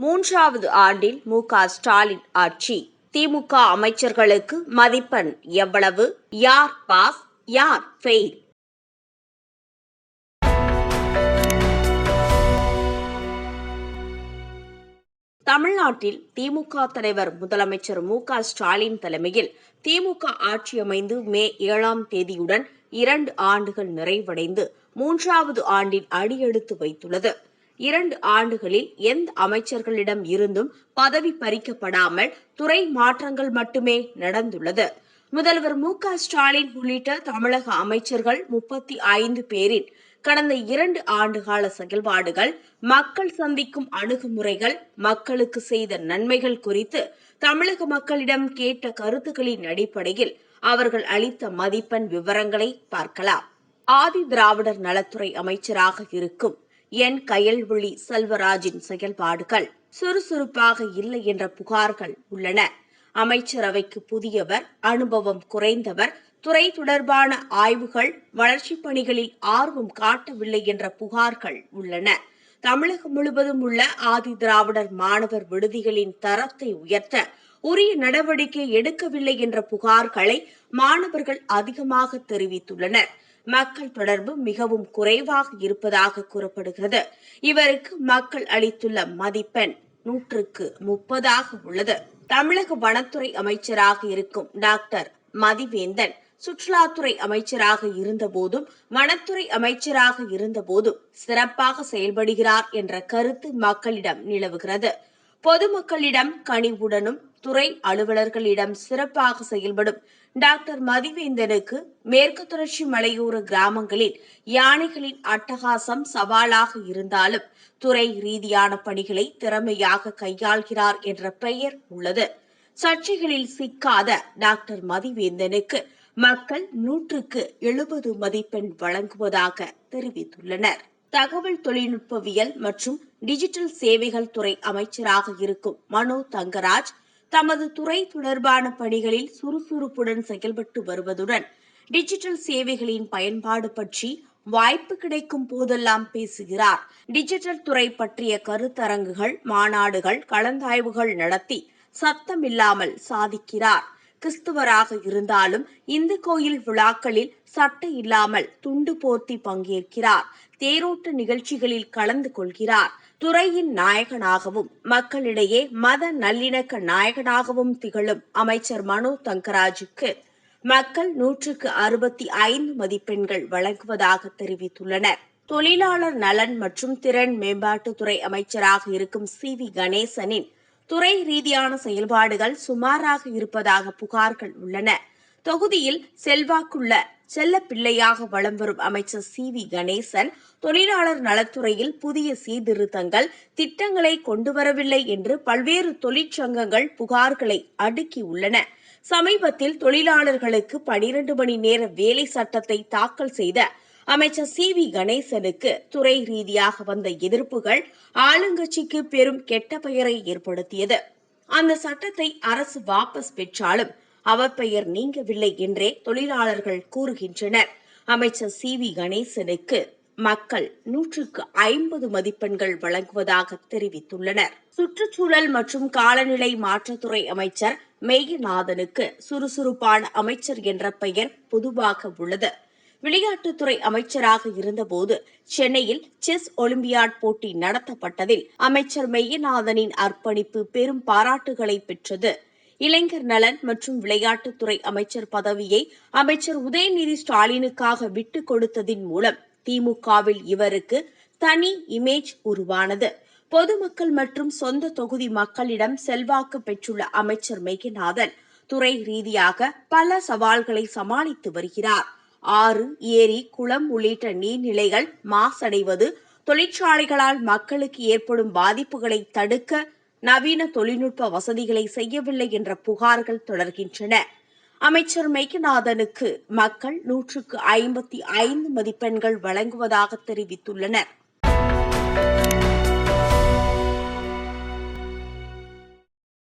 மூன்றாவது ஆண்டில் மு. க. ஸ்டாலின் ஆட்சி. திமுக அமைச்சர்களுக்கு மதிப்பெண் எவ்வளவு? யார் பாஸ்? யார் ஃபெயில்? தமிழ்நாட்டில் திமுக தலைவர் முதலமைச்சர் மு. க. ஸ்டாலின் தலைமையில் திமுக ஆட்சி அமைந்து மே ஏழாம் தேதியுடன் இரண்டு ஆண்டுகள் நிறைவடைந்து மூன்றாவது ஆண்டில் அடியெடுத்து வைத்துள்ளது. இரண்டு ஆண்டுகளில் எந்த அமைச்சர்களிடம் இருந்தும் பதவி பறிக்கப்படாமல் துறை மாற்றங்கள் மட்டுமே நடந்துள்ளது. முதல்வர் மு க ஸ்டாலின் உள்ளிட்ட தமிழக அமைச்சர்கள் முப்பத்தி ஐந்து பேரின் கடந்த இரண்டு ஆண்டுகால செயல்பாடுகள் மக்கள் சந்திக்கும் அணுகுமுறைகள் மக்களுக்கு செய்த நன்மைகள் குறித்து தமிழக மக்களிடம் கேட்ட கருத்துக்களின் அடிப்படையில் அவர்கள் அளித்த மதிப்பெண் விவரங்களை பார்க்கலாம். ஆதி திராவிடர் நலத்துறை அமைச்சராக இருக்கும் என் கயல்விழி செல்வராஜின் செயல்பாடுகள் சுறுசுறுப்பாக இல்லை என்ற புகார்கள் உள்ளன. அமைச்சரவைக்கு புதியவர் அனுபவம் குறைந்தவர் துறை தொடர்பான ஆய்வுகள் வளர்ச்சிப் பணிகளில் ஆர்வம் காட்டவில்லை என்ற புகார்கள் உள்ளன. தமிழகம் முழுவதும் உள்ள ஆதி திராவிடர் மாணவர் விடுதிகளின் தரத்தை உயர்த்த உரிய நடவடிக்கை எடுக்கவில்லை என்ற புகார்களை மாணவர்கள் அதிகமாக தெரிவித்துள்ளனர். மக்கள் தொடர்பு மிகவும் குறைவாக இருப்பதாக கூறப்படுகிறது. இவருக்கு மக்கள் அளித்துள்ள மதிப்பெண் நூற்றுக்கு முப்பதாக உள்ளது. தமிழக வனத்துறை அமைச்சராக இருக்கும் டாக்டர் மதிவேந்தன் சுற்றுலாத்துறை அமைச்சராக இருந்தபோதும் வனத்துறை அமைச்சராக இருந்தபோதும் சிறப்பாக செயல்படுகிறார் என்ற கருத்து மக்களிடம் நிலவுகிறது. பொதுமக்களிடம் கனிவுடனும் துறை அலுவலர்களிடம் சிறப்பாக செயல்படும் டாக்டர் மதிவேந்தனுக்கு மேற்கு தொடர்ச்சி மலையோர கிராமங்களில் யானைகளின் அட்டகாசம் சவாலாக இருந்தாலும் துறை ரீதியான பணிகளை திறமையாக கையாள்கிறார் என்ற பெயர் உள்ளது. சர்ச்சைகளில் சிக்காத டாக்டர் மதிவேந்தனுக்கு மக்கள் நூற்றுக்கு எழுபது மதிப்பெண் வழங்குவதாக தெரிவித்துள்ளனர். தகவல் தொழில்நுட்பவியல் மற்றும் டிஜிட்டல் சேவைகள் துறை அமைச்சராக இருக்கும் மனோ தங்கராஜ் தமது துறை தொடர்பான பணிகளில் சுறுசுறுப்புடன் செயல்பட்டு வருவதுடன் டிஜிட்டல் சேவைகளின் பயன்பாடு பற்றி வாய்ப்பு கிடைக்கும் போதெல்லாம் பேசுகிறார். டிஜிட்டல் துறை பற்றிய கருத்தரங்குகள் மாநாடுகள் கலந்தாய்வுகள் நடத்தி சத்தமில்லாமல் சாதிக்கிறார். கிறிஸ்துவராக இருந்தாலும் இந்து கோயில் விழாக்களில் சட்டை இல்லாமல் துண்டு போர்த்தி பங்கேற்கிறார். தேரோட்ட நிகழ்ச்சிகளில் கலந்து கொள்கிறார். துறையின் நாயகனாகவும் மக்களிடையே மத நல்லிணக்க நாயகனாகவும் திகழும் அமைச்சர் மனோ தங்கராஜுக்கு மக்கள் நூற்றுக்கு அறுபத்தி ஐந்து மதிப்பெண்கள் வழங்குவதாக தெரிவித்துள்ளனர். தொழிலாளர் நலன் மற்றும் திறன் மேம்பாட்டுத்துறை அமைச்சராக இருக்கும் சி வி கணேசனின் துறை ரீதியான செயல்பாடுகள் சுமாராக இருப்பதாக புகார்கள் உள்ளன. தொகுதியில் செல்வாக்குள்ள செல்ல பிள்ளையாக வலம் வரும் அமைச்சர் சி. வி. கணேசன் தொழிலாளர் நலத்துறையில் புதிய சீர்திருத்தங்கள் திட்டங்களை கொண்டு வரவில்லை என்று பல்வேறு தொழிற்சங்கங்கள் புகார்களை அடுக்கி உள்ளன. சமீபத்தில் தொழிலாளர்களுக்கு பனிரெண்டு மணி நேர வேலை சட்டத்தை தாக்கல் செய்த அமைச்சர் சி வி கணேசனுக்கு துறை ரீதியாக வந்த எதிர்ப்புகள் ஆளுங்கட்சிக்கு பெரும் கெட்ட பெயரை ஏற்படுத்தியது. அந்த சட்டத்தை அரசு வாபஸ் பெற்றாலும் அவப்பெயர் நீங்கவில்லை என்றே தொழிலாளர்கள் கூறுகின்றனர். அமைச்சர் சி வி கணேசனுக்கு மக்கள் நூற்றுக்கு ஐம்பது மதிப்பெண்கள் வழங்குவதாக தெரிவித்துள்ளனர். சுற்றுச்சூழல் மற்றும் காலநிலை மாற்றத்துறை அமைச்சர் மேகநாதனுக்கு சுறுசுறுப்பான அமைச்சர் என்ற பெயர் பொதுவாக உள்ளது. விளையாட்டுத்துறை அமைச்சராக இருந்தபோது சென்னையில் செஸ் ஒலிம்பியாட் போட்டி நடத்தப்பட்டதில் அமைச்சர் மெய்யநாதனின் அர்ப்பணிப்பு பெரும் பாராட்டுகளை பெற்றது. இளைஞர் நலன் மற்றும் விளையாட்டுத்துறை அமைச்சர் பதவியை அமைச்சர் உதயநிதி ஸ்டாலினுக்காக விட்டுக் கொடுத்ததின் மூலம் திமுகவில் இவருக்கு தனி இமேஜ் உருவானது. பொதுமக்கள் மற்றும் சொந்த தொகுதி மக்களிடம் செல்வாக்கு பெற்றுள்ள அமைச்சர் மெய்யநாதன் துறை ரீதியாக பல சவால்களை சமாளித்து வருகிறார். ஆறு ஏரி குளம் உள்ளிட்ட நீர்நிலைகள் மாசடைவது தொழிற்சாலைகளால் மக்களுக்கு ஏற்படும் பாதிப்புகளை தடுக்க நவீன தொழில்நுட்ப வசதிகளை செய்யவில்லை என்ற புகார்கள் தொடர்கின்றன. அமைச்சர் மெய்கநாதனுக்கு மக்கள் நூற்றுக்கு ஐம்பத்தி ஐந்து மதிப்பெண்கள் வழங்குவதாக தெரிவித்துள்ளனர்.